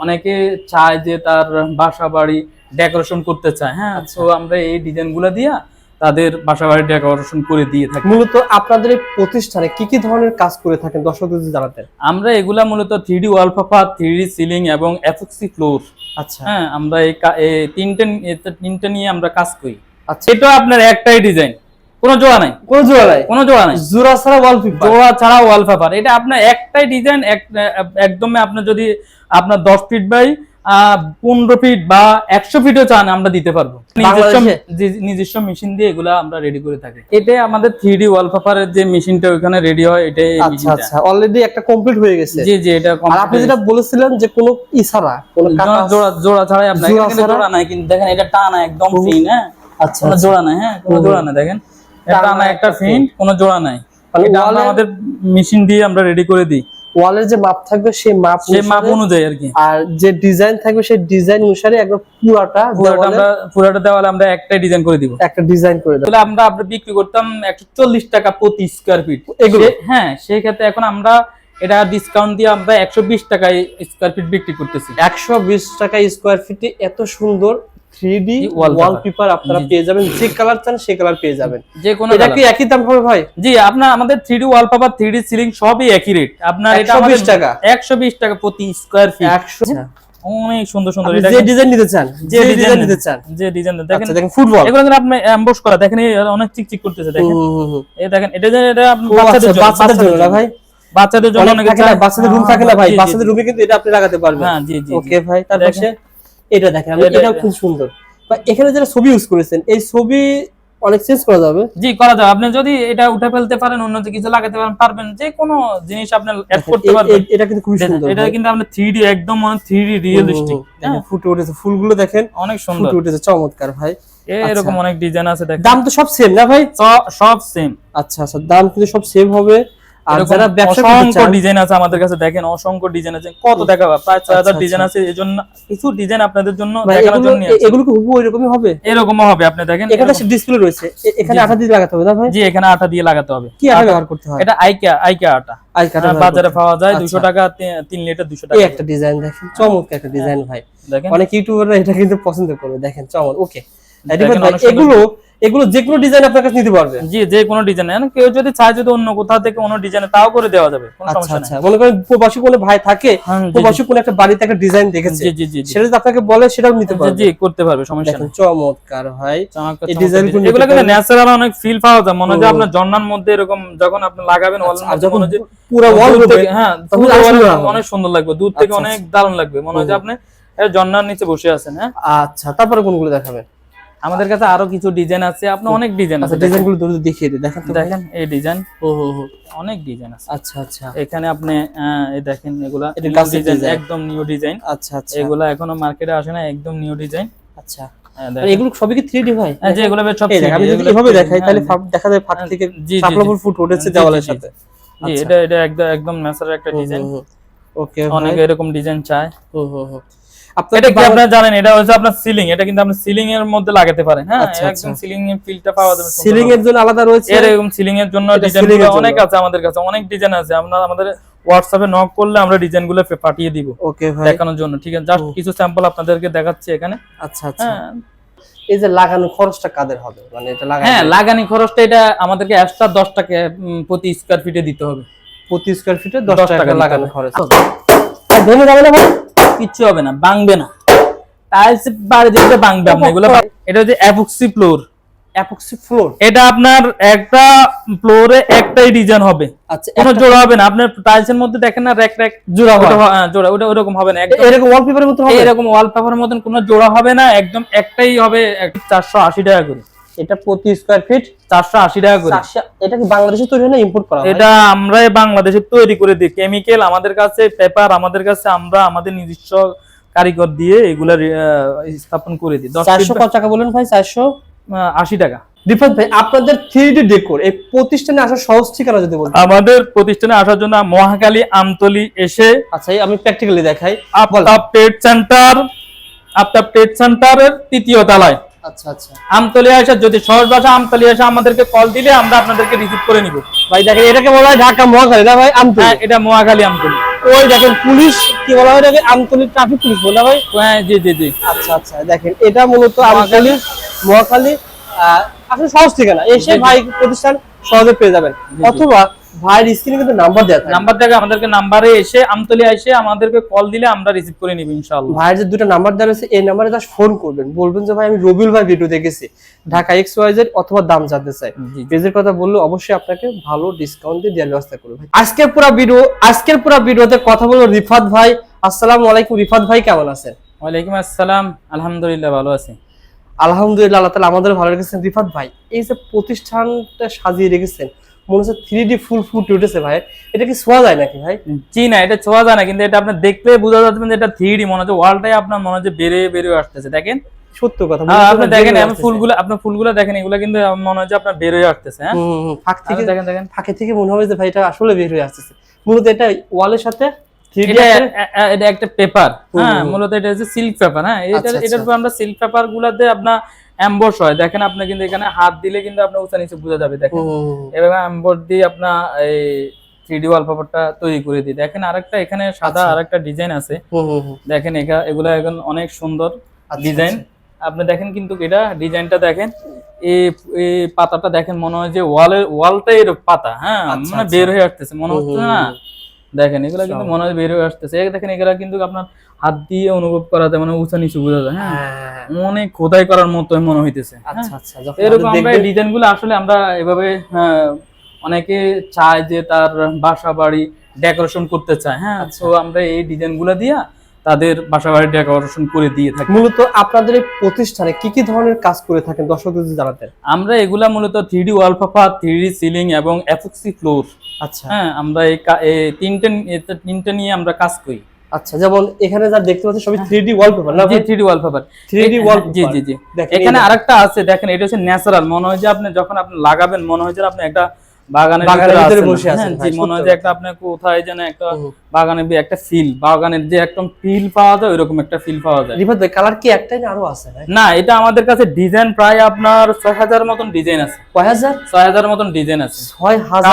অনেকে চায় যে তার বাসা বাড়ি ডেকোরেশন করতে চায় হ্যাঁ? তো আমরা এই ডিজাইনগুলা দিয়া তাদের বাসা বাড়ি ডেকোরেশন করে দিয়ে থাকি। মূলত আপনাদের এই প্রতিষ্ঠানে কি কি ধরনের কাজ করে থাকেন দর্শকদের যদি জানাতেন? আমরা এগুলা মূলত three D wallpaper three D ceiling এবং এফএক্সি ফ্লোর আচ্ছা। হ্যাঁ আমরা এই তিনটে তিনটে নিয়ে আমরা কাজ করি। আচ্ছা। এটা আপনার একটাই ডিজাইন কোনো জোড়া নাই। কোন জোড়া নাই। কোনো জোড়া নাই। জোড়া ছাড়া ওয়ালপেপার জোড়া ছাড়া ওয়ালপেপার এটা আপনার একটাই ডিজাইন একদমই আপনার যদি আপনার দশ ফিট বাই পনেরো ফিট বা একশো ফিটও চান আমরা দিতে পারব। নিজস্ব মেশিন দিয়ে এগুলা আমরা রেডি করে থাকি। এটাই আমাদের থ্রি ডি ওয়ালপেপারের যে মেশিনটা ওইখানে রেডি হয় এটাই আচ্ছা আচ্ছা। অলরেডি একটা কমপ্লিট হয়ে গেছে। জি জি এটা আর আপনি যেটা বলেছিলেন যে কোনো ই ছাড়া কোনো জোড়া জোড়া ছাড়াই আপনার জোড়া নাই কিন্তু দেখেন এটা টানা একদম ফিন হ্যাঁ? আচ্ছা আচ্ছা। জোড়া নাই হ্যাঁ? কোনো জোড়া নাই। দেখেন? টানা একটা ফিন কোনো জোড়া নাই। এটা আমরা আমাদের মেশিন দিয়ে আমরা রেডি করে দিই। ওয়ালের যে মাপ থাকবে সেই মাপ সে মাপ অনুযায়ী আর কি। আর যে ডিজাইন থাকবে সেই ডিজাইন অনুসারে একদম পুরাটা পুরোটা আমরা পুরোটা দেওয়ালে আমরা একটাই ডিজাইন করে দিব। একটা ডিজাইন করে দেবো। তাহলে আমরা আমরা বিক্রি করতাম একশো চল্লিশ টাকা প্রতি স্কোয়ার ফিট এগুলো? হ্যাঁ সেই ক্ষেত্রে এখন আমরা এটা ডিসকাউন্ট দিয়ে আমরা একশো বিশ টাকায় স্কোয়ার ফিট বিক্রি করতেছি। একশো বিশ টাকা স্কোয়ার ফিটে এত সুন্দর থ্রি ওয়ালপেপার আপনারা পেয়ে যাবেন যে কালার চান সেই কালার পেয়ে যাবেন। যে কোনো এটা কি একই দাম হবে ভাই? জি আপনার আমাদের ওয়ালপেপার সিলিং সবই একই রেট আপনার এটা 120 টাকা? একশো বিশ টাকা প্রতি স্কোয়ার ফিট একশো অনেক সুন্দর সুন্দর। এটা যে ডিজাইন নিতে চান যে ডিজাইন নিতে চান। যে ডিজাইন দেখেন আচ্ছা দেখেন ফুটবল এগুলো কিন্তু আপনি এমবস করা। দেখেন অনেক চিকচিক করতেছে দেখেন। এই দেখেন এটা যে এটা বাচ্চাদের জন্য বাচ্চাদের জন্য না ভাই? বাচ্চাদের জন্য অনেক অনেকে থাকে না, বাচ্চাদের রুম থাকে না ভাই। বাচ্চাদের রুমে কিন্তু এটা আপনি লাগাতে পারবেন। হ্যাঁ জি জি ওকে ভাই তার দেখেন। পাশে এটা দেখেন এটা- খুব সুন্দর। বা এখানে যারা ছবি ইউজ করেছেন এই ছবি অনেক চেঞ্জ করা যাবে। জি করা যাবে। আপনি যদি এটা উঠে ফেলতে পারেন অন্য কিছু লাগাতে পারেন পারবেন। যে কোনো জিনিস আপনি অ্যাড করতে পারবেন। এটা কিন্তু খুব সুন্দর এটা কিন্তু আপনি থ্রি ডি একদম মানে থ্রি ডি রিয়েলিস্টিক দেখেন, ফুটে উঠেছে। ফুলগুলো দেখেন অনেক সুন্দর। ফুটে উঠেছে চমৎকার ভাই। এরকম অনেক ডিজাইন আছে দেখেন। দাম তো সব সেম না ভাই? সব সেম আচ্ছা আচ্ছা দাম কিন্তু সব সেম হবে। আর যারা অসংখ্য ডিজাইন আছে আমাদের কাছে দেখেন অসংখ্য ডিজাইন আছে কত দেখাবো? প্রায় ছয় হাজার আচ্ছা, ডিজাইন আছে এই জন্য কিছু ডিজাইন আপনাদের জন্য দেখানোর জন্য এগুলো কি হুবহু এরকমই হবে? হবে আপনি দেখেন এখানে ডিসপ্লে রয়েছে। এখানে দিয়ে লাগাতে হবে না ভাই? জি এখানে আটা দিয়ে লাগাতে হবে। কি ব্যবহার করতে হয়? এটা আইকা আইকা আটা হ্যাঁ, বাজারে পাওয়া যায় আচ্ছা। দুশো টাকা তিন লিটার দুশো হয়। টাকা একটা ডিজাইন দেখেন চমৎকার একটা ডিজাইন ভাই। দেখেন। অনেক ইউটিউবাররা এটা কিন্তু পছন্দ করবে দেখেন চমৎ ওকে। এগুলো এগুলো যে কোনো ডিজাইন আপনার কাছে নিতে পারবেন জি যে কোনো ডিজাইন কেউ যদি চায় যদি অন্য কোথাও থেকে অন্য ডিজাইন তাও করে দেওয়া যাবে কোনো আচ্ছা সমস্যা আচ্ছা। নেই। মনে করেন প্রবাসী কোনো ভাই থাকে হ্যাঁ, জি, প্রবাসী কোনো একটা বাড়িতে একটা ডিজাইন দেখেছে জি জি সেটা যদি আপনাকে বলে সেটাও নিতে পারবে। জি করতে পারবে সমস্যা নেই। চমৎকার ভাই। এই গুলো এগুলো কিন্তু ন্যাচারাল অনেক ফিল পাওয়া যায়। মনে হয় আপনার জন্নার মধ্যে এরকম যখন আপনি লাগাবেন এর আর যখন পুরো ওয়াল থেকে- হ্যাঁ তখন। অনেক সুন্দর লাগবে দূর থেকে আচ্ছা, অনেক দারুণ লাগবে। মনে হয় যে আপনি জন্নার নিচে বসে আছেন হ্যাঁ? আচ্ছা তারপরে কোনগুলো দেখাবেন? আমাদের কাছে আরও কিছু ডিজাইন আছে। আপনার অনেক ডিজাইন আচ্ছা আছে ডিজাইনগুলো দ্রুত দেখিয়ে দিই দেখেন দেখেন এই ডিজাইন ও হো হুম। অনেক ডিজাইন আছে। আচ্ছা আচ্ছা। এখানে আপনি এই দেখেন এগুলা design। একদম নিউ ডিজাইন আচ্ছা আচ্ছা। এগুলা এখনও মার্কেটে আসে না একদম নিউ ডিজাইন আচ্ছা। আর এগুলো সবই কি 3D ভাই হ্যাঁ? যে এগুলো সব আমি যদি এভাবে দেখাই তাহলে হ্যাঁ, দেখা যায় হ্যাঁ, থেকে জি। ফুট উঠেছে দেওয়ালের। সাথে। আচ্ছা। এটা এটা একদম একদম ন্যাচারাল একটা ডিজাইন ওকে অনেকে এরকম ডিজাইন চায়। আপনার এটা কি আপনারা জানেন? এটা হচ্ছে আপনার সিলিং এটা কিন্তু আপনি সিলিং এর মধ্যে লাগাতে পারেন হ্যাঁ? আচ্ছা, একদম আচ্ছা। সিলিং এর ফিলটা পাওয়া যাবে সিলিং এর জন্য আলাদা রয়েছে? এরকম সিলিং এর জন্য ডিজাইন। অনেক আছে আমাদের কাছে অনেক ডিজাইন আছে। আমরা আমাদের হোয়াটসঅ্যাপে নক করলে আমরা ডিজাইনগুলো পাঠিয়ে দিব ওকে ভাই। দেখানোর জন্য ঠিক আছে? জাস্ট কিছু স্যাম্পল আপনাদেরকে দেখাচ্ছি এখানে। আচ্ছা আচ্ছা। হ্যাঁ। এই যে লাগানো খরচটা কাদের হবে? মানে এটা লাগানো হ্যাঁ লাগানি খরচটা এটা আমাদেরকে এক্সট্রা দশ টাকা প্রতি স্কোয়ার ফিটে দিতে হবে। প্রতি স্কয়ার ফিটে 10 10 টাকা লাগানো খরচ। আর যাবে না ভাই। কিচ্ছু হবে না ভাঙবে না। টাইলস বাড়ি দিতে ভাঙবে আপনি এগুলো এটা হচ্ছে অ্যাপক্সি ফ্লোর অ্যাপক্সি ফ্লোর এটা আপনার একটা ফ্লোরে একটাই ডিজাইন হবে। আচ্ছা কোনো জোড়া হবে না আপনার টাইলস এর মধ্যে দেখেন না র্যাক র্যাক জোড়া হবে হ্যাঁ, জোড়া ওটা ওরকম হবে না একদম এরকম ওয়ালপেপারের মতো হবে? এরকম ওয়ালপেপারের মতন কোনো জোড়া হবে না একদম একটাই হবে চারশো আশি টাকা করে। এটা প্রতি স্কয়ার ফিট চারশো আশি টাকা করে। এটা কি বাংলাদেশে তৈরি হয় না ইম্পোর্ট করা হয়? এটা আমরা বাংলাদেশে তৈরি করে দিই। কেমিক্যাল আমাদের কাছে পেপার আমাদের কাছে আমরা আমাদের নিজস্ব কারিগর দিয়ে এগুলা স্থাপন করে দিই। দশ 400 কত টাকা বলেন ভাই? 400 বা- আশি টাকা। রিফাত ভাই আপনাদের 3D ডেকোর এই প্রতিষ্ঠানে আসার সহজ ঠিকানা যদি বলতেন। আমাদের প্রতিষ্ঠানে আসার জন্য মহাকালী আমতলি এসে আচ্ছা আমি প্র্যাকটিক্যালি দেখাই। Aftab trade center Aftab trade সেন্টারের তৃতীয় তলায়। আচ্ছা আচ্ছা। আমতলি আসা যদি সহজ ভাষা আমতলি আসা আমাদেরকে কল দিলে আমরা আপনাদেরকে রিসিভ করে নিব। ভাই দেখেন এটাকে বলা হয় ঢাকা মহাখালী না ভাই? আমতলি। হ্যাঁ এটা মহাকালী আমতলি। ওই দেখেন পুলিশ কি বলা হয় এটাকে? আমতলী ট্রাফিক পুলিশ বলা হয় হ্যাঁ জি জি জি। আচ্ছা আচ্ছা দেখেন এটা মূলত আমতলী মহাখালী। আহ, আসলে সহজ ঠিকানা। এসে। ভাই প্রতিষ্ঠান সহজে পেয়ে যাবেন। অথবা ভাইয়ের স্ক্রিনে কিন্তু নাম্বার দেওয়া থাকে নাম্বার থেকে আমাদেরকে নাম্বারে এসে আমতলি এসে আমাদেরকে কল দিলে আমরা রিসিভ করে নিব ইনশাআল্লাহ। ভাইয়ের যে দুটো নাম্বার দেওয়া রয়েছে এই নাম্বারে জাস্ট ফোন করবেন। বলবেন যে ভাই আমি রবিউল ভাই ভিডিও দেখেছি। ঢাকা এক্স ওয়াই জেড অথবা দাম জানতে চাই। পেজের কথা বললে অবশ্যই আপনাকে ভালো ডিসকাউন্ট দিয়ে দেওয়ার ব্যবস্থা করবে। আজকের পুরো ভিডিও আজকের পুরো ভিডিওতে কথা বলব রিফাত ভাই। আসসালামু আলাইকুম। রিফাত ভাই কেমন আছেন? ওয়ালাইকুম আসসালাম। আলহামদুলিল্লাহ ভালো আছি। আলহামদুলিল্লাহ আল্লাহ তালা আমাদের ভালো রেখেছেন। রিফাত ভাই এই যে প্রতিষ্ঠানটা সাজিয়ে রেখেছেন মনে হচ্ছে থ্রি ডি ফুল ফুটে উঠেছে ভাই। এটা কি শোয়া যায় নাকি ভাই? জি না এটা ছোঁয়া যায় না কিন্তু এটা আপনি দেখলে বোঝা যাচ্ছে যে এটা থ্রি মনে হচ্ছে ওয়ালটাই আপনার মনে হচ্ছে বেড়ে বেড়ে আসতেছে দেখেন? সত্য কথা হ্যাঁ, আপনি দেখেন বেরিয়ে ফুলগুলো আপনার ফুলগুলো দেখেন এগুলো কিন্তু মনে হচ্ছে আপনার বের হয়ে? আসতেছে হ্যাঁ ফাঁক থেকে দেখেন দেখেন। ফাঁকে থেকে মনে হবে যে ভাই এটা আসলে বের হয়ে আসতেছে। মূলত এটা ওয়ালের সাথে এটা একটা পেপার হ্যাঁ মূলত এটা হচ্ছে সিল্ক পেপার হ্যাঁ? এটা আচ্ছা, এটার উপর আমরা সিল্ক পেপার গুলাতে আপনার এমবস হয়। দেখেন আপনি কিন্তু এখানে হাত দিলে কিন্তু আপনার উঁচা নিচে বোঝা যাবে দেখেন। এভাবে এমবস দিয়ে আপনার এই থ্রি ডি ওয়ালপেপারটা তৈরি করে দিই। দেখেন আরেকটা এখানে সাদা আচ্ছা। আরেকটা ডিজাইন আছে। দেখেন এগা এগুলা এখন অনেক সুন্দর আচ্ছা, ডিজাইন আপনি দেখেন কিন্তু এটা ডিজাইনটা দেখেন এই পাতাটা দেখেন মনে হয় যে ওয়ালের ওয়ালটাই এর পাতা হ্যাঁ? আচ্ছা, মানে আচ্ছা। বের হয়ে আসতেছে। মনে হচ্ছে না। দেখেন এগুলো কিন্তু। মনে হয় বেরিয়ে আসতেছে দেখেন এগুলো কিন্তু আপনার হাত দিয়ে অনুভব করাতে যায় মানে উঁচা নিচু বোঝা যায় হ্যাঁ অনেক খোদাই করার মতো মনে হইতেছে হ্যাঁ। আচ্ছা আচ্ছা এরকম আমরা ডিজাইনগুলো আসলে আমরা এভাবে হ্যাঁ, অনেকে চায় যে তার বাসা বাড়ি ডেকোরেশন করতে চায় হ্যাঁ আচ্ছা। তো আমরা এই ডিজাইনগুলো দিয়া তাদের বাসা বাড়ি ডেকোরেশন করে দিয়ে থাকি। মূলত আপনাদের এই প্রতিষ্ঠানে কি কি ধরনের কাজ করে থাকেন দর্শক যদি জানাতেন? আমরা এগুলা মূলত three D wallpaper three D ceiling এবং এফক্সি ফ্লোর আচ্ছা। হ্যাঁ আমরা এই তিনটে তিনটে নিয়ে আমরা কাজ করি। আচ্ছা যেমন এখানে যা দেখতে পাচ্ছি সবই থ্রি ডি ওয়ালপেপার না জি three D wallpaper 3D wallpaper। জি জি জি। দেখেন এখানে আরেকটা আছে দেখেন এটা হচ্ছে ন্যাচারাল মনে হয় যে আপনি যখন আপনি লাগাবেন মনে হয় যে আপনি একটা বাগানের। বসে আছেন, হ্যাঁ, ভাই, জি মনে হয় সত্যি যে কথা। একটা আপনি কোথায় যেন একটা হুম। বাগানের বি- একটা ফিল বাগানের যে একদম ফিল পাওয়া যায় ওইরকম একটা ফিল পাওয়া যায় রিফাত ভাই কালার কি একটাই না আরও আছে না এটা আমাদের কাছে ডিজাইন প্রায় আপনার ছয় হাজার মতন ডিজাইন আছে মতন ডিজাইন আছে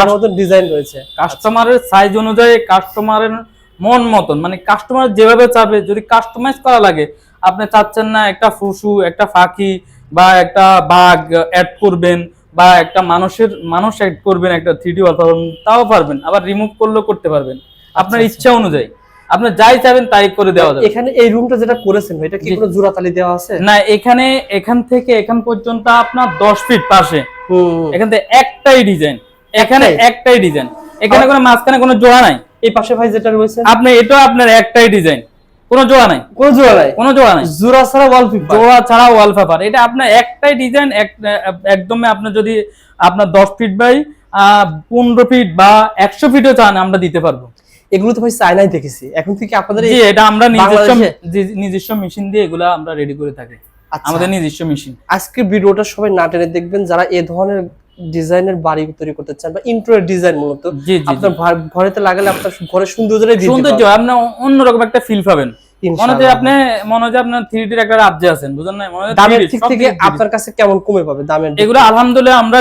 মতন ডিজাইন রয়েছে কাস্টমারের সাইজ অনুযায়ী কাস্টমারের মন মতন মানে কাস্টমার যেভাবে চাবে যদি কাস্টমাইজ করা লাগে আপনি চাচ্ছেন না একটা ফুসু একটা ফাঁকি বা একটা বাঘ অ্যাড করবেন বা একটা মানুষের মানুষ অ্যাড করবেন একটা থ্রি ডি তাও পারবেন আবার রিমুভ করলেও করতে পারবেন। আপনার আচ্ছা। ইচ্ছা অনুযায়ী। আপনি যাই চাইবেন তাই করে দেওয়া যাবে। এখানে এই রুমটা যেটা করেছেন এটা কি কোনো জোড়াতালি দেওয়া আছে? না এখানে এখান থেকে এখান পর্যন্ত আপনার দশ ফিট পাশে। এখান থেকে একটাই ডিজাইন এখানে একটাই? ডিজাইন এখানে কোনো মাঝখানে কোনো জোড়া নাই। এই পাশে ভাই যেটা রয়েছে? আপনি এটাও আপনার একটাই ডিজাইন কোনো জোড়া নাই। কোনো জোড়া নাই। কোনো জোড়া নাই। জোড়া ছাড়া ওয়ালপেপার জোড়া ছাড়া ওয়ালপেপার এটা আপনার একটাই ডিজাইন একদমই আপনি যদি আপনার দশ ফিট বাই পনেরো ফিট বা একশো ফিটও চান আমরা দিতে পারব। এগুলো তো ভাই চায়নায় দেখেছি। এখন থেকে আপনাদের জি এটা আমরা নিজস্ব নিজস্ব মেশিন দিয়ে এগুলা আমরা রেডি করে থাকি। আচ্ছা, আমাদের নিজস্ব মেশিন আজকে ভিডিওটা সবাই না টেনে দেখবেন। যারা এই ধরনের ডিজাইনের বাড়ি তৈরি করতে চান বা ইন্টোরিয়র ডিজাইন মূলত আপনার ঘরেতে লাগালে আপনার ঘরের সৌন্দর্য পাবে। আপনি অন্যরকম একটা ফিল পাবেন। মনে হচ্ছে আপনি মনে হচ্ছে আপনার থ্রি ডির একটা রাজ্যে আছেন বুঝলেন না? মনে দামের দিক থেকে আপনার কাছে কেমন কমে পাবে দামের এগুলো আলহামদুলিল্লাহ আমরা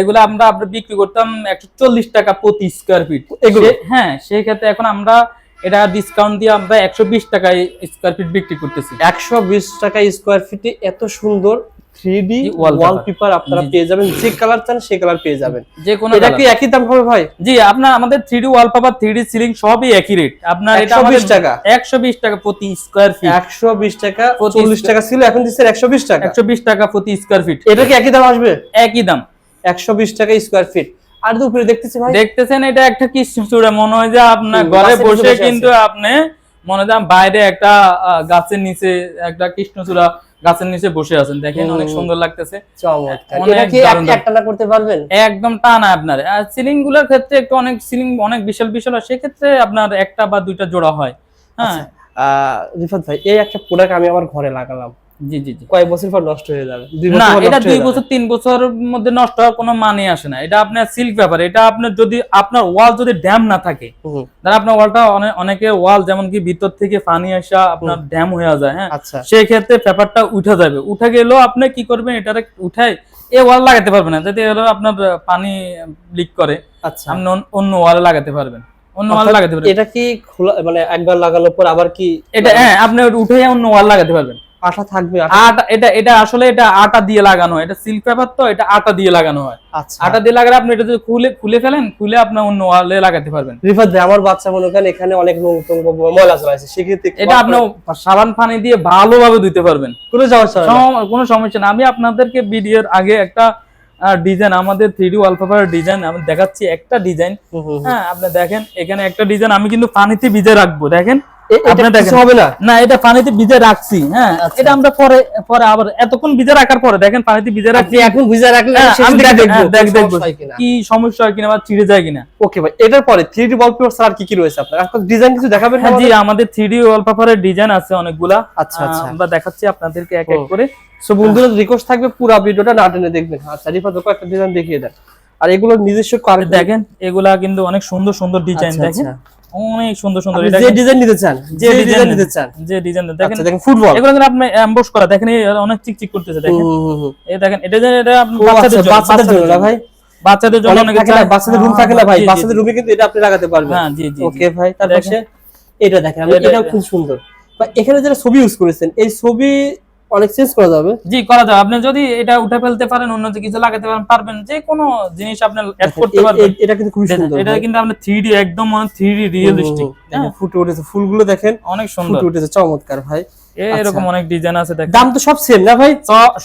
এগুলো আমরা আমরা বিক্রি করতাম একশো চল্লিশ টাকা প্রতি স্কোয়ার ফিট এগুলো? হ্যাঁ সেই ক্ষেত্রে এখন আমরা এটা ডিসকাউন্ট দিয়ে আমরা একশো বিশ টাকায় স্কোয়ার ফিট বিক্রি করতেছি। একশো বিশ টাকা স্কোয়ার ফিটে এত সুন্দর থ্রি ডি জি, wallpaper। ওয়ালপেপার আপনারা। পেয়ে যাবেন। যে কালার চান সেই কালার পেয়ে যাবেন। যে কোনো এটা কি একই দাম হবে ভাই? জি আপনার আমাদের three D wallpaper three D ceiling সবই একই রেট আপনার এটা 120 টাকা? টাকা প্রতি স্কোয়ার ফিট টাকা প্রতি চল্লিশ square- টাকা ছিল এখন বিশ টাকা। টাকা প্রতি স্কোয়ার ফিট এটা কি একই দাম আসবে? একই দাম। একশো বিশ টাকা স্কোয়ার ফিট আর তো উপরে দেখতেছি ভাই দেখতেছেন এটা একটা কি চূড়া মনে হয় যে আপনার ঘরে বসে কিন্তু আপনি মনে হয় বাইরে একটা গাছের নিচে একটা কৃষ্ণচূড়া গাছের নিচে বসে আছেন। দেখেন অনেক সুন্দর লাগতেছে। করতে পারবেন? একদম টানা আপনার। সিলিংগুলোর ক্ষেত্রে একটু অনেক সিলিং অনেক বিশাল বিশাল হয় সেক্ষেত্রে আপনার একটা বা দুইটা জোড়া হয়। হ্যাঁ। আহ, রিফাত ভাই এই একটা প্রোডাক্ট আমি আমার ঘরে লাগালাম। জি জি জি। কয়েক বছর পর নষ্ট হয়ে যাবে। না এটা দুই বছর তিন বছরের মধ্যে নষ্ট হওয়ার কোনো মানে আসে না। এটা আপনার সিল্ক ব্যাপার এটা আপনার যদি আপনার ওয়াল যদি ড্যাম না থাকে ধর আপনার ওয়ালটা অনেক ওয়াল যেমন কি ভিতর থেকে পানি আসা আপনার ড্যাম হয়ে যায় হ্যাঁ? আচ্ছা। সেই ক্ষেত্রে পেপারটা উঠে যাবে। উঠে গেলেও আপনি কি করবেন এটারে উঠাই এ ওয়াল লাগাতে পারবেন না। যদি হলো আপনার পানি লিক করে আচ্ছা। আপনি অন- অন্য ওয়ালে লাগাতে পারবেন। অন্য ওয়াল লাগাতে পারবেন। এটা কি খোলা মানে একবার লাগানোর পর আবার কি এটা হ্যাঁ আপনি উঠে অন্য ওয়াল লাগাতে পারবেন। থাকবে আটা এটা এটা আসলে এটা আটা দিয়ে লাগানো এটা সিল্ক পেপার তো এটা আটা দিয়ে লাগানো হয়। আচ্ছা। আটা দিয়ে লাগালে আপনি এটা যদি খুলে খুলে ফেলেন খুলে আপনি অন্য ওয়ালে লাগাতে পারবেন। রিফাত ভাই আমার বাচ্চা মনে করেন এখানে অনেক রং টং ময়লা সেক্ষেত্রে এটা আপনি সাবান পানি দিয়ে ভালোভাবে ধুতে পারবেন। কোনো সমস্যা কোনো সমস্যা না। আমি আপনাদেরকে ভিডিওর আগে একটা ডিজাইন আমাদের থ্রি ডি ওয়ালপেপারের ডিজাইন আমি দেখাচ্ছি একটা ডিজাইন। হ্যাঁ আপনি দেখেন এখানে একটা ডিজাইন আমি কিন্তু পানিতে ভিজে রাখব দেখেন। হবে না? না এটা পানিতে ভিজে রাখছি হ্যাঁ। এটা আমরা পরে পরে আবার এতক্ষণ ভিজে রাখার পরে দেখেন পানিতে ভিজে রাখছি। এখন ভিজা রাখলে হ্যাঁ, আমি দেখ- দেখব হ্যাঁ, দেখ- কোনো দেখব সমস্যা হয় কিনা। কি সমস্যা হয় কিনা বা ছিঁড়ে যায় কিনা। ওকে ভাই এটার পরে থ্রি ওয়ালপেপার আর কি কি রয়েছে আপনার? এখন ডিজাইন কিছু দেখাবেন হ্যাঁ জি আমাদের? ওয়ালপেপারের ডিজাইন আছে অনেকগুলা। আচ্ছা, আচ্ছা। আমরা দেখাচ্ছি আপনাদেরকে এক এক করে। সো বন্ধুরা রিকোয়েস্ট থাকবে পুরো ভিডিওটা না টেনে দেখবেন। আচ্ছা একটা ডিজাইন দেখিয়ে দেন। আর এগুলো নিজস্ব কার- দেখেন এগুলা কিন্তু অনেক সুন্দর সুন্দর ডিজাইন আচ্ছা, দেখেন। আচ্ছা। অনেক সুন্দর সুন্দর এটা যে ডিজাইন নিতে চান যে ডিজাইন নিতে চান। যে ডিজাইন দেখেন আচ্ছা দেখেন ফুটবল এগুলো কিন্তু আপনি এমবস করা দেখেন অনেক চিকচিক করতেছে দেখেন। এই দেখেন এটা যে এটা আপনি বাচ্চাদের জন্য বাচ্চাদের জন্য না ভাই? বাচ্চাদের জন্য অনেক বাচ্চাদের রুম থাকে না ভাই? জি, জি, বাচ্চাদের রুমে কিন্তু এটা আপনি লাগাতে পারবেন। হ্যাঁ জি জি ওকে ভাই তার দেখেন। পাশে এটা দেখেন এটা- খুব সুন্দর। বা এখানে যারা ছবি ইউজ করেছেন এই ছবি অনেক চেঞ্জ করা যাবে। জি করা যাবে। আপনি যদি এটা উঠে ফেলতে পারেন অন্য কিছু লাগাতে পারেন পারবেন যে কোনো জিনিস আপনি অ্যাড করতে পারবেন। এটা কিন্তু খুবই সুন্দর এটা কিন্তু আপনি 3D একদম মানে 3D রিয়েলিস্টিক হুম, ফুটে উঠেছে। ফুলগুলো দেখেন অনেক সুন্দর। ফুটে উঠেছে চমৎকার ভাই। এরকম অনেক ডিজাইন আছে দেখেন। দাম তো সব সেম না ভাই?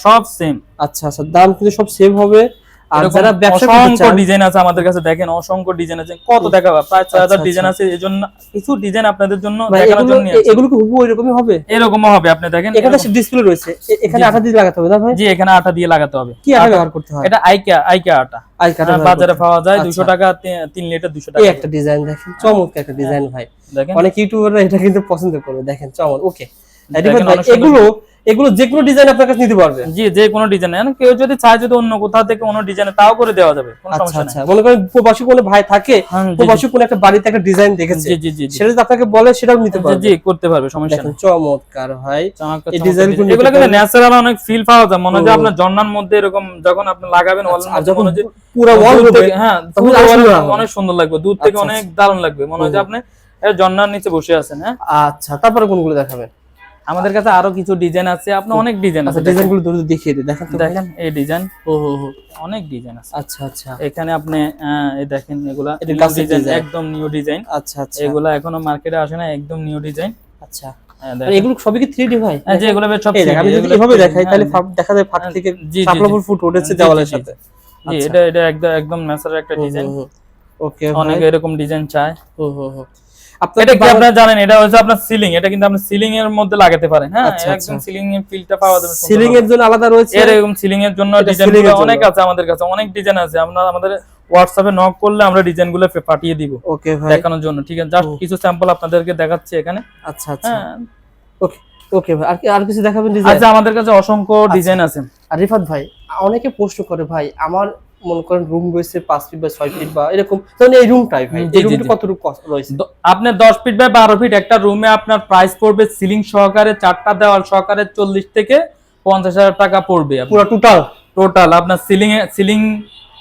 সব সেম আচ্ছা আচ্ছা দাম কিন্তু সব সেম হবে। আর যারা ব্যবসা অসংখ্য ডিজাইন আছে আমাদের কাছে দেখেন অসংখ্য ডিজাইন আছে। কত দেখাবো? প্রায় ছয় হাজার আচ্ছা, ডিজাইন আছে এই জন্য কিছু ডিজাইন আপনাদের জন্য দেখানোর জন্য। এগুলো কি হুবহু এরকমই হবে। এরকমও হবে আপনি দেখেন এখানে ডিসপ্লে রয়েছে। এখানে আঠা দিয়ে লাগাতে হবে না ভাই? জি এখানে আটা দিয়ে লাগাতে হবে। কি আটা- ব্যবহার করতে হয়? এটা আইকা আইকা আটা। আই কাটা হ্যাঁ, বাজারে পাওয়া যায় আচ্ছা। দুশো টাকা তিন লিটার দুশো হয়। টাকা। এই একটা ডিজাইন দেখেন চমৎকার একটা ডিজাইন ভাই। দেখেন। অনেক ইউটিউবাররা এটা কিন্তু পছন্দ করবে দেখেন চমৎকার ওকে। এগুলো এগুলো যে কোনো ডিজাইন আপনার কাছে নিতে পারবে। জি যে কোনো ডিজাইন কেউ যদি চায় যদি অন্য কোথাও থেকে অন্য ডিজাইনে তাও করে দেওয়া যাবে কোনো আচ্ছা সমস্যা আচ্ছা। নেই। মনে করেন প্রবাসী কোনো ভাই থাকে হ্যাঁ, প্রবাসী কোনো একটা বাড়িতে একটা ডিজাইন দেখেছে জি জি সেটা যদি আপনাকে বলে সেটাও নিতে পারবে। জি করতে পারবে সমস্যা নেই। চমৎকার ভাই। চমৎকার, এই design গুলো এগুলো কিন্তু ন্যাচারাল অনেক ফিল পাওয়া যায়। মনে হয় আপনার জন্নার মধ্যে এরকম যখন আপনি লাগাবেন আর মধ্যে যখন পুরো ওয়াল হবে হ্যাঁ তখন অনেক সুন্দর লাগবে দূর থেকে আচ্ছা, অনেক দারুণ লাগবে। মনে হয় যে আপনি জন্নার নিচে বসে আছেন হ্যাঁ? আচ্ছা তারপরে কোনগুলো দেখাবেন? আমাদের কাছে আরও কিছু ডিজাইন আছে। আপনি অনেক ডিজাইন আচ্ছা আছে ডিজাইনগুলো দ্রুত দেখিয়ে দিই দেখেন দেখেন এই ডিজাইন ও হো হুম। অনেক ডিজাইন আছে। আচ্ছা আচ্ছা। এখানে আপনি এই দেখেন এগুলা design। একদম নিউ ডিজাইন আচ্ছা আচ্ছা। এগুলা এখনও মার্কেটে আসে না একদম নিউ ডিজাইন আচ্ছা। আর এগুলো সবই কি 3D ভাই? যে এগুলো সব আমি যদি এভাবে দেখাই তাহলে হ্যাঁ, ফাঁক- দেখা যায় ফাঁক হ্যাঁ, থেকে জি, জি, ফুট উঠেছে জি, জি, দেওয়ালের সাথে। জি এটা এটা একদম একদম ন্যাচারাল একটা ডিজাইন ওকে অনেকে এরকম ডিজাইন চায়। হুম হুম হুম এটা আপনার কি আপনারা জানেন? এটা হচ্ছে আপনার সিলিং এটা কিন্তু আপনি সিলিং এর মধ্যে লাগাতে পারেন হ্যাঁ? আচ্ছা, একদম আচ্ছা। সিলিং এর ফিলটা পাওয়া যাবে সিলিং এর জন্য আলাদা রয়েছে? এরকম সিলিং এর জন্য ডিজাইন। অনেক আছে আমাদের কাছে অনেক ডিজাইন আছে। আমাদের হোয়াটসঅ্যাপে নক করলে আমরা ডিজাইনগুলো পাঠিয়ে দিব ওকে ভাই। দেখানোর জন্য ঠিক আছে? জাস্ট কিছু স্যাম্পল আপনাদেরকে দেখাচ্ছি এখানে। আচ্ছা আচ্ছা। হ্যাঁ। ওকে ওকে ভাই। আর কি আর কিছু দেখাবেন ডিজাইন আচ্ছা আমাদের কাছে অসংখ্য ডিজাইন আছে। আর রিফাত ভাই অনেকে প্রশ্ন করে ভাই আমার মনে করেন রুম রয়েছে পাঁচ ফিট বা ছয় ফিট বা এরকম তাহলে এই রুমটাই ভাই এই কতটুকু রয়েছে? আপনার দশ ফিট বাই বারো ফিট একটা রুমে আপনার প্রাইস পড়বে সিলিং সহকারে চারটা দেওয়াল সহকারে চল্লিশ থেকে পঞ্চাশ হাজার টাকা পড়বে পুরো টোটাল টোটাল আপনার সিলিং সিলিং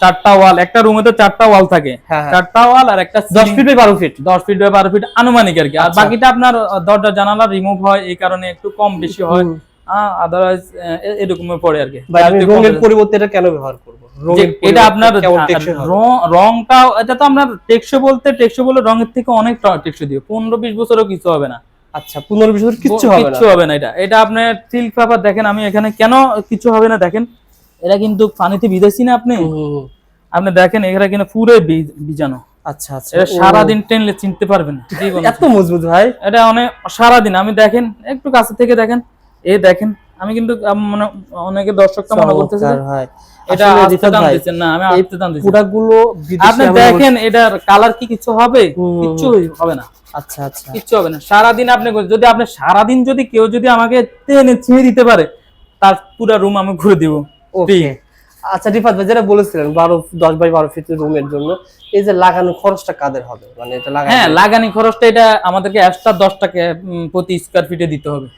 চারটা ওয়াল একটা রুমে তো চারটা ওয়াল থাকে। হ্যাঁ, হ্যাঁ। চারটা ওয়াল আর একটা দশ ফিট বাই বারো ফিট দশ ফিট বাই বারো ফিট আনুমানিক আর কি। আর আচ্ছা। বাকিটা আপনার দরজা জানালা রিমুভ হয় এই কারণে একটু কম বেশি হয়। আদারওয়াইজ এরকমই পড়ে আর কি। রঙের পরিবর্তে এটা কেন ব্যবহার করব? এটা আপনার? রং- রংটা এটা তো আপনার টেকসই বলতে টেকসই বলে রঙের থেকে অনেক টেকসই দিবে পনেরো বিশ বছরও কিছু হবে না। আচ্ছা পনেরো বছর কিচ্ছু হবে না। কিচ্ছু হবে না এটা। এটা আপনার সিল্ক পেপার দেখেন আমি এখানে কেন কিছু হবে না দেখেন। এটা কিন্তু পানিতে ভিজেছি না আপনি। আপনি দেখেন এখানে কিন্তু পুরো বীজানো আচ্ছা আচ্ছা। এটা সারাদিন টেনলে চিনতে পারবেন। এত মজবুত ভাই। এটা অনেক সারাদিন আমি দেখেন একটু কাছে থেকে দেখেন। এই দেখেন আমি কিন্তু মনে অনেকে দর্শকটা মনে করতেছে এটা আস্তে দাম দিচ্ছেন না আমি আস্তে দাম দিচ্ছি। আপনি দেখেন এটার কালার কি কিছু হবে? হবে না। আচ্ছা আচ্ছা। হবে না। সারাদিন আপনি যদি আপনি সারাদিন যদি কেউ যদি আমাকে টেনে ছিঁড়ে দিতে পারে তার পুরো রুম আমি ঘুরে দিব। ওকে। আচ্ছা রিফাত ভাই যেটা বলেছিলেন বারো দশ বাই বারো ফিট রুমের জন্য এই যে লাগানো খরচটা কাদের হবে? মানে এটা লাগানো হ্যাঁ লাগানি খরচটা এটা আমাদেরকে এক্সট্রা দশ টাকা প্রতি স্কোয়ার ফিটে দিতে হবে।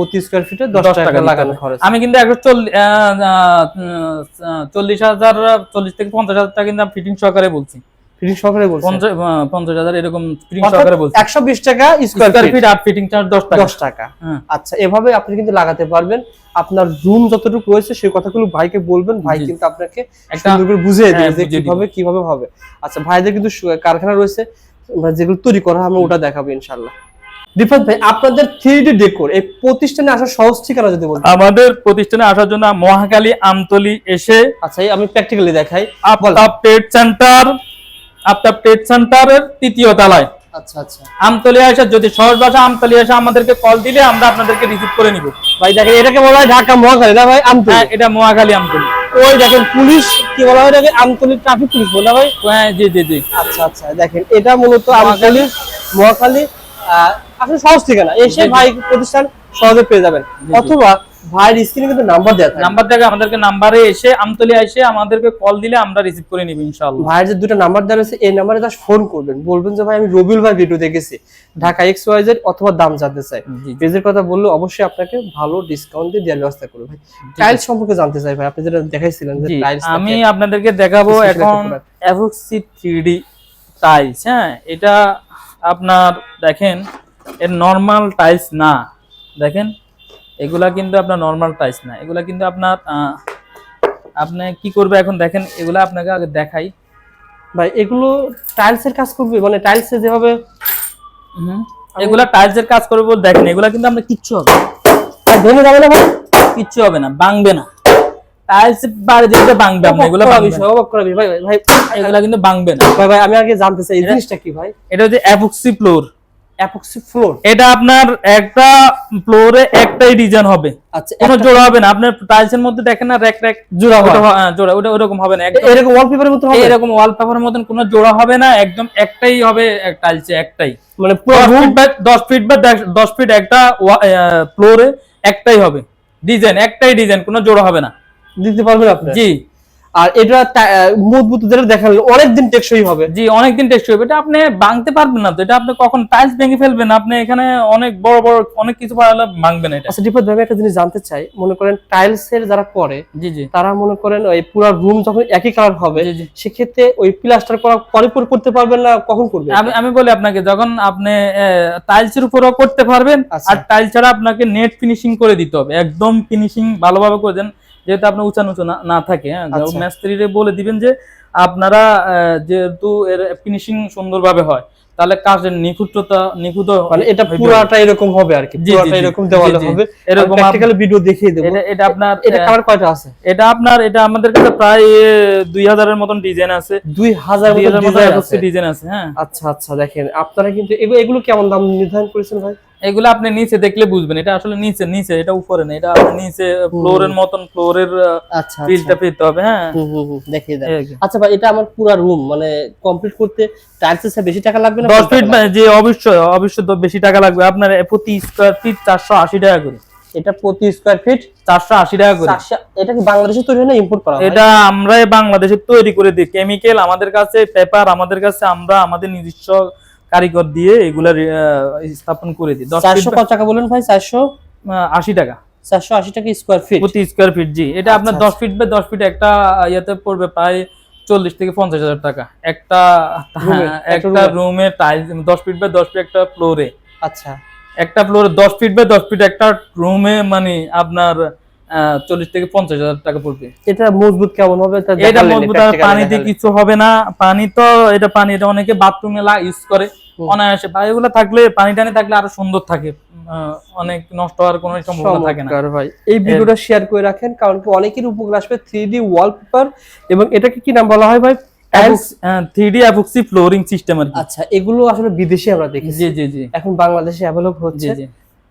প্রতি স্কোয়ার ফিটে দশ দশ টাকা টাকা লাগানো খরচ। আমি কিন্তু একশো চল্লিশ হাজার চল্লিশ থেকে পঞ্চাশ হাজার টাকা কিন্তু ফিটিং সহকারে বলছি। ফিটিং সহকারে বলছেন? পঞ্চাশ হাজার এরকম ফিটিং সহকারে বলছি। 120 টাকা স্কয়ার স্কোয়ার ফিট আট ফিটিং চার্জ দশ টাকা। 10 টাকা। হ্যাঁ। আচ্ছা এভাবে আপনি কিন্তু লাগাতে পারবেন। আপনার রুম যতটুকু রয়েছে সেই কথাগুলো ভাইকে বলবেন। ভাই কিন্তু আপনাকে সুন্দর করে বুঝিয়ে হ্যাঁ, দেবে যে কীভাবে কীভাবে হবে। আচ্ছা ভাইদের কিন্তু কারখানা রয়েছে। যেগুলো তৈরি করা হয়, আমরা ওটা দেখাবো ইনশাআল্লাহ। রিফাত ভাই আপনাদের থ্রি ডেকোর এই প্রতিষ্ঠানে আসার সহজ ঠিকানা যদি বলতেন। আমাদের প্রতিষ্ঠানে আসার জন্য মহাকালী আমতলি এসে আচ্ছা আমি প্র্যাকটিক্যালি দেখাই। Aftab trade center Aftab trade সেন্টারের তৃতীয় তলায়। আচ্ছা আচ্ছা। আমতলি আসা যদি সহজ ভাষা আমতলি আসা আমাদেরকে কল দিলে আমরা আপনাদেরকে রিসিভ করে নিব। ভাই দেখেন এটাকে বলা হয় ঢাকা না ভাই? আমতলি। হ্যাঁ এটা মহাকালী আমতলি। ওই দেখেন পুলিশ কি বলা হয় এটাকে? আমতলি ট্রাফিক পুলিশ বলা ভাই? হ্যাঁ জি জি জি। আচ্ছা আচ্ছা দেখেন এটা মূলত আমতলি আহ, আসলে সহজ ঠিকানা। এসে। ভাই প্রতিষ্ঠান সহজে পেয়ে যাবেন। অথবা ভাইয়ের স্ক্রিনে কিন্তু নাম্বার দেওয়া থাকে। নাম্বার থেকে আমাদেরকে নাম্বারে এসে আমতলি এসে আমাদেরকে কল দিলে আমরা রিসিভ করে নিব ইনশাআল্লাহ। ভাইয়ের যে দুটো নাম্বার দেওয়া রয়েছে এই নাম্বারে জাস্ট ফোন করবেন। বলবেন যে ভাই আমি রবিউল ভাই ভিডিও দেখেছি। ঢাকা এক্স ওয়াই জেড অথবা দাম জানতে চাই পেজের কথা বললে অবশ্যই আপনাকে ভালো ডিসকাউন্ট দিয়ে দেওয়ার ব্যবস্থা করবে। ভাই টাইলস সম্পর্কে জানতে চাই ভাই। আপনি যেটা দেখাইছিলেন যে টাইলস আমি আপনাদেরকে দেখাবো এখন product। অ্যাভক্সি টাইলস হ্যাঁ? এটা আপনার দেখেন এর নর্মাল টাইলস না। দেখেন এগুলা কিন্তু আপনার নর্মাল টাইলস না। এগুলা কিন্তু আপনার আপনি কি করবে এখন দেখেন এগুলা আপনাকে আগে দেখাই। ভাই এগুলো টাইলস এর কাজ করবে মানে টাইলস এ যেভাবে হুম, এগুলা টাইলস এর কাজ করবে বলে দেখেন এগুলা কিন্তু আমরা কিচ্ছু হবে না। ভাই ভেঙে যাবে না ভাই? কিচ্ছু হবে না ভাঙবে না। টাইলস বাড়ি যেটা ভাঙবে আপনি এগুলা ভাঙবে না। বিষয়, অবাক করা ভাই ভাই ভাই এগুলা কিন্তু ভাঙবে না। ভাই ভাই আমি আগে জানতে চাই এই জিনিসটা কি ভাই? এটা হচ্ছে অ্যাভক্সি ফ্লোর অ্যাপক্সি ফ্লোর এটা আপনার একটা ফ্লোরে একটাই ডিজাইন হবে। আচ্ছা কোনো জোড়া হবে না। আপনার টাইলস এর মধ্যে দেখেন না র্যাক র্যাক জোড়া হয়। ওটা হ- হ্যাঁ, জোড়া ওটা ওরকম হবে না একদম। এরকম ওয়ালপেপারের মতো হবে? এরকম ওয়ালপেপারের মতন কোনো জোড়া হবে না একদম একটাই হবে টাইলসে একটাই। মানে পুরো ফিট বা দশ ফিট বা দেখ- দশ ফিট একটা ফ্লোরে একটাই হবে। ডিজাইন একটাই ডিজাইন কোনো জোড়া হবে না। দিতে পারবেন আপনি? জি। আর এটা মজবুত যেটা দেখালেন অনেক দিন টেকসই হবে। জি অনেকদিন টেস্ট হবে। এটা আপনি ভাঙতে পারবেন না তো। এটা আপনি কখন টাইলস ভেঙে ফেলবেন আপনি এখানে অনেক বড় বড় অনেক কিছু পারলে ভাঙবেন এটা। আচ্ছা দীপক আমি একটা জিনিস জানতে চাই। মনে করেন টাইলস এর যারা করে জি জি। তারা মনে করেন ওই পুরো রুম যখন একই কালার হবে। সেক্ষেত্রে ওই প্লাস্টার করা পরে পরে করতে পারবেন না কখন করবে আমি আমি বলি আপনাকে যখন আপনি টাইলস এর উপরও করতে পারবেন আচ্ছা। আর টাইল ছাড়া আপনাকে নেট ফিনিশিং করে দিতে হবে। একদম ফিনিশিং ভালোভাবে করে দেন। যেহেতু আপনার উঁচা নিচু না- থাকে হ্যাঁ আচ্ছা। মিস্ত্রিরে বলে দিবেন যে আপনারা যেহেতু এর ফিনিশিং সুন্দরভাবে হয় তাহলে কাজের নিখুঁততা নিখুঁত মানে এটা। পুরাটা এরকম হবে আর কি পুরাটা এরকম দেওয়ালে জি। হবে। এরকম প্র্যাকটিক্যালি ভিডিও দেখিয়ে দেবো। এটা এটা আপনার এটা কালার কয়টা আছে? এটা আপনার এটা আমাদের কাছে প্রায় দুই হাজারের মতন ডিজাইন আছে। দুই হাজার দুই হাজার ডিজাইন আছে। ডিজাইন আছে হ্যাঁ। আচ্ছা আচ্ছা দেখেন আপনারা কিন্তু এগুলো কেমন দাম নির্ধারণ করেছেন ভাই? এগুলো আপনি নিচে দেখলে বুঝবেন। এটা আসলে নিচে নিচে এটা উপরে না এটা আপনি নিচে ফ্লোরের মতন ফ্লোরের আচ্ছা ফিলটা পেতে হবে হ্যাঁ? হুম হুম হুম দেখিয়ে কি। আচ্ছা ভাই এটা আমার পুরো রুম মানে কমপ্লিট করতে টাইলস এর বেশি টাকা লাগবে না দশ কম ফিট টাকা লাগবে? যে অবশ্যই অবশ্যই তো বেশি টাকা লাগবে। আপনার প্রতি স্কোয়ার ফিট চারশো আশি টাকা করে। এটা প্রতি স্কয়ার ফিট চারশো আশি টাকা করে। এটা কি বাংলাদেশে তৈরি না ইম্পোর্ট করা এটা আমরাই বাংলাদেশে তৈরি করে দিই। কেমিক্যাল আমাদের কাছে পেপার আমাদের কাছে আমরা আমাদের নিজস্ব কারিগর দিয়ে এগুলা স্থাপন করে দিই। চারশো কত টাকা বলেন ভাই? চারশো? আশি টাকা। চারশো আশি টাকা স্কোয়ার ফিট প্রতি স্কোয়ার ফিট জি। এটা আপনার আচ্ছা, দশ ফিট বা দশ ফিট একটা ইয়েতে পড়বে প্রায় চল্লিশ থেকে পঞ্চাশ হাজার টাকা। একটা হ্যাঁ, একটা একটা রুমে। টাইলস দশ ফিট বা দশ ফিট একটা ফ্লোরে আচ্ছা। একটা ফ্লোরে দশ ফিট বা দশ ফিট একটা রুমে মানে আপনার চল্লিশ থেকে পঞ্চাশ হাজার টাকা পড়বে। এটা মজবুত কেমন হবে? এটা মজবুত আর পানিতে কিছু হবে না। পানি তো এটা পানি এটা অনেকে বাথরুমে ইউজ করে। অনায়াসে। এগুলো থাকলে পানি টানি থাকলে আরও সুন্দর থাকে। অনেক নষ্ট হওয়ার কোনো সম্ভাবনা থাকে না। ভাই। এই ভিডিওটা শেয়ার করে রাখেন কারণ কি অনেকের উপকার আসবে থ্রি ডি ওয়ালপেপার এবং এটাকে কি নাম বলা হয় ভাই? Tiles three D epoxy flooring system আর আচ্ছা এগুলো আসলে বিদেশে আমরা দেখেছি। জি জি জি। এখন বাংলাদেশে অ্যাভেলেবল জি হচ্ছে জি।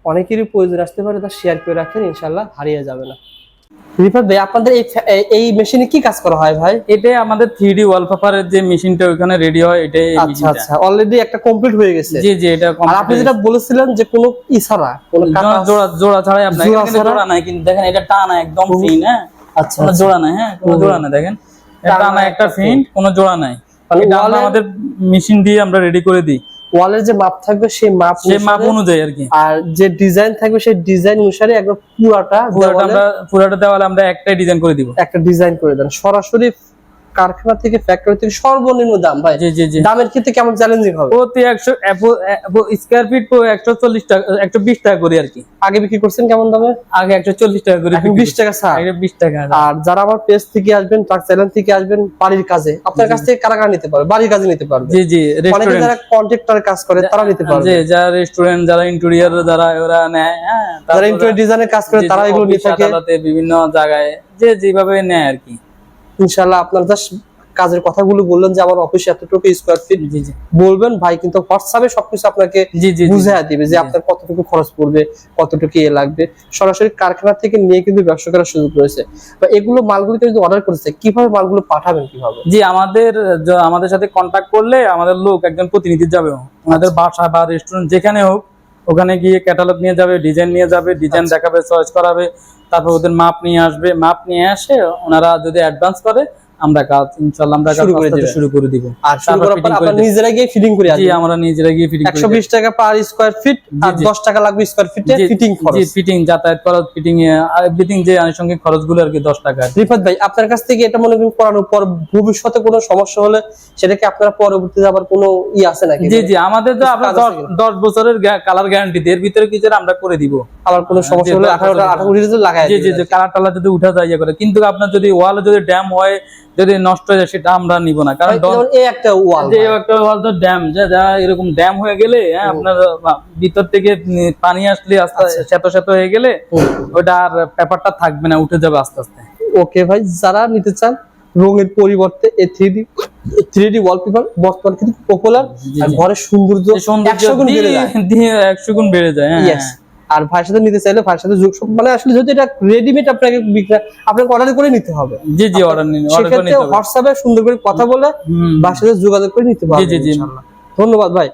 অনেকেরই প্রয়োজন আসতে পারে তা শেয়ার করে রাখেন ইনশাল্লাহ হারিয়ে যাবে না। রিফাত ভাই আপনাদের এই এই- মেশিনে কি কাজ করা হয় ভাই? এটাই আমাদের থ্রি ডি ওয়ালপেপারের যে মেশিনটা ওখানে রেডি হয় এটাই আচ্ছা আচ্ছা অলরেডি একটা কমপ্লিট হয়ে গেছে। জি জি এটা আর আপনি যেটা বলেছিলেন যে কোনো ই ছাড়া কোনো জোড়া- জোড়া ছাড়াই আপনার জোড়া নাই কিন্তু দেখেন এটা টানা একদম। ফিন হ্যাঁ? আচ্ছা কোনো আচ্ছা। জোড়া নাই হ্যাঁ? কোনো জোড়া নাই দেখেন? টানা একটা ফিন কোনো জোড়া নাই। এটা আমাদের মেশিন দিয়ে আমরা রেডি করে দিই। ওয়ালের যে মাপ থাকবে সেই মাপ সেই মাপ অনুযায়ী আর কি। আর যে ডিজাইন থাকবে সেই ডিজাইন অনুসারে একদম পুরাটা পুরাটা আমরা পুরাটা দেওয়ালে আমরা একটাই ডিজাইন করে দিব। একটা ডিজাইন করে দেন। সরাসরি কারখানা থেকে ফ্যাক্টরি থেকে সর্বনিম্ন দাম ভাই। জি জি জি। দামের ক্ষেত্রে কেমন চ্যালেঞ্জিং হবে? প্রতি একশো স্কোয়ার ফিট একশো চল্লিশ টাকা একশো বিশ টাকা করি আর কি। আগে বিক্রি করছেন কেমন দামে? আগে একশো চল্লিশ টাকা করে এখন বিশ টাকা ছাড় আগে বিশ টাকা আর যারা আমার পেজ থেকে আসবেন ট্রাক চ্যানেল থেকে আসবেন বাড়ির কাজে আপনার কাছ থেকে কারা কারা নিতে পারবে? বাড়ির কাজে নিতে পারবে। জি জি রেস্টুরেন্ট যারা কন্ট্রাক্টর কাজ করে তারা নিতে পারবে। যে যারা রেস্টুরেন্ট যারা ইন্টেরিয়র যারা ওরা নেয় হ্যাঁ যারা ইন্টেরিয়র ডিজাইনের কাজ করে জি, জি, তারা এগুলো অফিস থাকে। বিভিন্ন জায়গায় যে যেভাবে নেয় আর কি। ইনশাল্লাহ আপনার জাস্ট কাজের কথাগুলো বললেন যে আমার অফিসে এতটুকু স্কোয়ার ফিট জি জি। বলবেন ভাই কিন্তু হোয়াটসঅ্যাপে সবকিছু আপনাকে জি জি। বুঝাই দিবে যে আপনার কতটুকু খরচ পড়বে কতটুকু এ লাগবে। সরাসরি কারখানা থেকে নিয়ে কিন্তু ব্যবসা করার সুযোগ রয়েছে। বা এগুলো মালগুলোকে যদি অর্ডার করেছে কীভাবে মালগুলো পাঠাবেন কীভাবে? জি আমাদের আমাদের সাথে কন্ট্যাক্ট করলে আমাদের লোক একজন প্রতিনিধি যাবে। আমাদের বাসা বা রেস্টুরেন্ট যেখানে হোক ওখানে গিয়ে ক্যাটালগ নিয়ে যাবে ডিজাইন নিয়ে যাবে ডিজাইন আচ্ছা। দেখাবে চয়েস করাবে। তারপর ওদের মাপ নিয়ে আসবে মাপ নিয়ে আসে ওনারা যদি অ্যাডভান্স করে আমরা কাজ ইনশাল্লাহ আমরা শুরু করে আস্তে আস্তে শুরু করে দিব। আর শুরু করার পর fitting করে আপনার দিবেন। নিজেরা গিয়ে ফিটিং করে জি আমরা নিজেরা গিয়ে ফিটিং একশো বিশ টাকা পার স্কোয়ার ফিট আর জি, জি। দশ টাকা লাগবে স্কোয়ার ফিটে জি, ফিটিং জি ফিটিং যাতায়াত খরচ ফিটিং এভরিথিং যে আনুষঙ্গিক খরচগুলো আর কি দশ টাকা। রিফাত ভাই আপনার কাছ থেকে এটা মনে করেন করানোর পর ভবিষ্যতে কোনো সমস্যা হলে সেটাকে আপনার পরবর্তীতে আবার কোনো ই আছে নাকি? জি জি আমাদের তো আপনার কাজ আছে দশ- কিনা? দশ বছরের কালার গ্যারান্টি এর ভিতরে কিছু আমরা করে দিব। আবার কোনো সমস্যা হলে জি জি কালার টালা যদি উঠা যায় ইয়ে করে। কিন্তু আপনার যদি ওয়ালে যদি ড্যাম হয় যদি নষ্ট হয়ে যায় সেটা আমরা নিব না। কারণ এই একটা ওয়াল যে একটা ওয়াল তো ড্যাম যে যা এরকম ড্যাম হয়ে গেলে হ্যাঁ আপনার ভিতর থেকে পানি আসলে আস্তে আচ্ছা। শ্বেত হয়ে গেলে ওটা আর পেপারটা থাকবে না উঠে যাবে আস্তে আস্তে। ওকে ভাই যারা নিতে চান রঙের পরিবর্তে এই three D three D wallpaper বর্তমানে কিন্তু পপুলার আর জি। ঘরের সৌন্দর্য সৌন্দর্য একশো গুণ বেড়ে যায়। দিয়ে- দিয়ে একশো গুণ বেড়ে যায় হ্যাঁ Yes. আর ভাইয়ের সাথে নিতে চাইলে ভাইয়ের সাথে যোগ মানে আসলে যদি এটা রেডিমেড আপনাকে আপনাকে অর্ডার করে নিতে হবে জি জি অর্ডার নিন অর্ডার করে নিতে হবে হোয়াটসঅ্যাপে সুন্দর করে কথা বলে। ভাইয়ের সাথে যোগাযোগ করে নিতে পারবেন জি, জি। ইনশাআল্লাহ। ধন্যবাদ ভাই